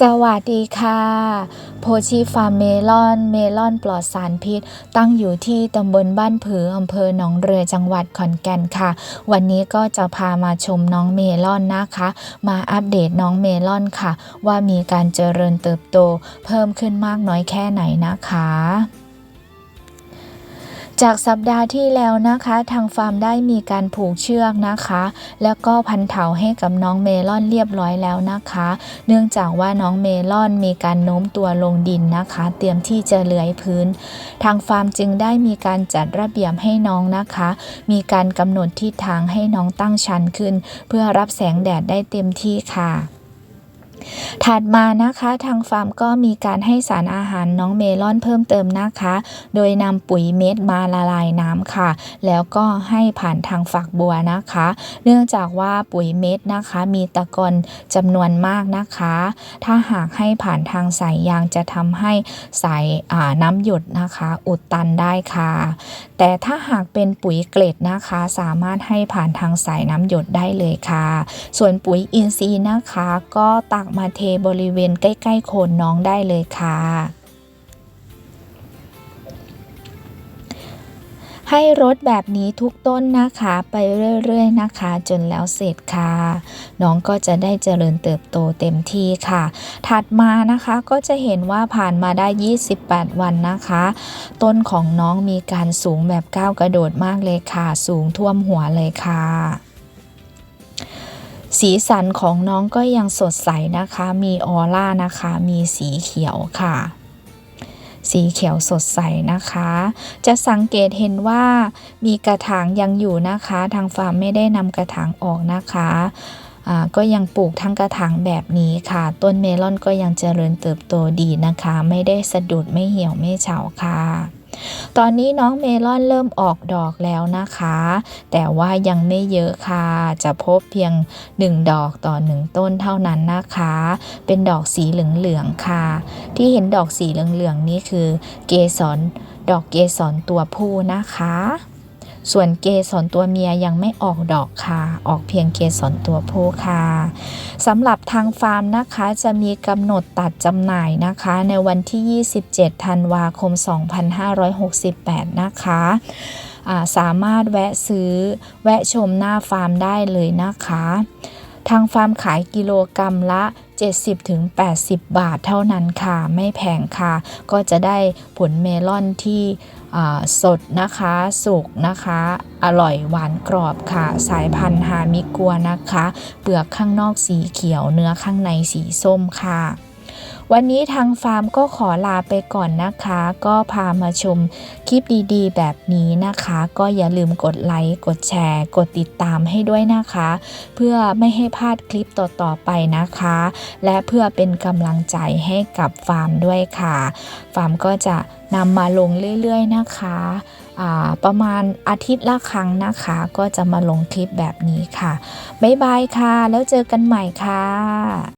สวัสดีค่ะ โพชีฟาร์มเมลอน เมลอนปลอดสารพิษ ตั้งอยู่ที่ตำบลบ้านผืออำเภอหนองเรือจังหวัดขอนแก่นค่ะ วันนี้ก็จะพามาชมน้องเมลอนนะคะ มาอัปเดตน้องเมลอนค่ะ ว่ามีการเจริญเติบโตเพิ่มขึ้นมากน้อยแค่ไหนนะคะ จากสัปดาห์ที่แล้วนะคะ ทางฟาร์มได้มีการผูกเชือกนะคะ แล้วก็พันเถาให้กับน้องเมลอนเรียบร้อยแล้วนะคะ เนื่องจากว่าน้องเมลอนมีการโน้มตัวลงดินนะคะ เตรียมที่จะเลื้อยพื้น ทางฟาร์มจึงได้มีการจัดระเบียบให้น้องนะคะ มีการกำหนดทิศทางให้น้องตั้งชันขึ้น เพื่อรับแสงแดดได้เต็มที่ค่ะ ถัดมานะคะทางฟาร์มก็มีการให้สารอาหารน้องเมลอนเพิ่มเติมนะคะ โดยนำปุ๋ยเม็ดมาละลายน้ำค่ะ แล้วก็ให้ผ่านทางฝักบัวนะคะ เนื่องจากว่าปุ๋ยเม็ดนะคะ มีตะกอนจำนวนมากนะคะ ถ้าหากให้ผ่านทางสายยางจะทำให้สายาน้ำหยดนะคะ อุดตันได้ค่ะ แต่ถ้าหากเป็นปุ๋ยเกล็ดนะคะ สามารถให้ผ่านทางสายน้ำหยดได้เลยค่ะ ส่วนปุ๋ยอินทรีย์นะคะ ก็ตักมาเทบริเวณใกล้ๆโคนน้องได้เลยค่ะ ให้รดแบบนี้ทุกต้นนะคะไปเรื่อยๆนะคะ จนแล้วเสร็จค่ะ น้องก็จะได้เจริญเติบโตเต็มที่ค่ะ ถัดมานะคะก็จะเห็นว่าผ่านมาได้ 28 วันนะคะ ต้นของน้องมีการสูงแบบก้าวกระโดดมากเลยค่ะ สูงท่วมหัวเลยค่ะ สีสันของน้องก็ยังสดใสนะคะ มีออร่านะคะ มีสีเขียวค่ะ สีเขียวสดใสนะคะ จะสังเกตเห็นว่ามีกระถางยังอยู่นะคะ ทางฟาร์มไม่ได้นำกระถางออกนะคะอ่าก็ยังปลูกทั้งกระถางแบบนี้ค่ะ ต้นเมลอนก็ยังเจริญเติบโตดีนะคะ ไม่ได้สะดุดไม่เหี่ยวไม่เฉาค่ะ ตอนนี้น้องเมลอนเริ่มออกดอกแล้วนะคะ แต่ว่ายังไม่เยอะค่ะ จะพบเพียง 1 ดอกต่อ 1 ต้นเท่านั้นนะคะ เป็นดอกสีเหลืองๆค่ะ ที่เห็นดอกสีเหลืองๆนี่คือเกสรดอกเกสรตัวผู้นะคะ ส่วนเกสรตัวเมียยังไม่ออกดอกค่ะ ออกเพียงเกสรตัวผู้ค่ะสำหรับทางฟาร์มนะคะจะมีกำหนดตัดจำหน่ายนะคะ ในวันที่ 27 ธันวาคม 2568 นะคะสามารถแวะซื้อแวะชมหน้าฟาร์มได้เลยนะคะ ทางฟาร์มขายกิโลกรรัมละ 70-80 บาทเท่านั้นค่ะ ไม่แพงค่ะ ก็จะได้ผลเมลอนที่สดนะคะ สุกนะคะ อร่อยหวานกรอบค่ะ สายพันธุ์ฮามิกัวนะคะ เปลือกข้างนอกสีเขียว เนื้อข้างในสีส้มค่ะ วันนี้ทางฟาร์มก็ขอลาไปก่อนนะคะ ก็พามาชมคลิปดีๆ แบบนี้นะคะ ก็อย่าลืมกดไลค์ กดแชร์ กดติดตามให้ด้วยนะคะ เพื่อไม่ให้พลาดคลิปต่อๆไปนะคะ และเพื่อเป็นกำลังใจให้กับฟาร์มด้วยค่ะ ฟาร์มก็จะนำมาลงเรื่อยๆนะคะประมาณอาทิตย์ละครั้งนะคะ ก็จะมาลงคลิปแบบนี้ค่ะ บ๊ายบายค่ะ แล้วเจอกันใหม่ค่ะ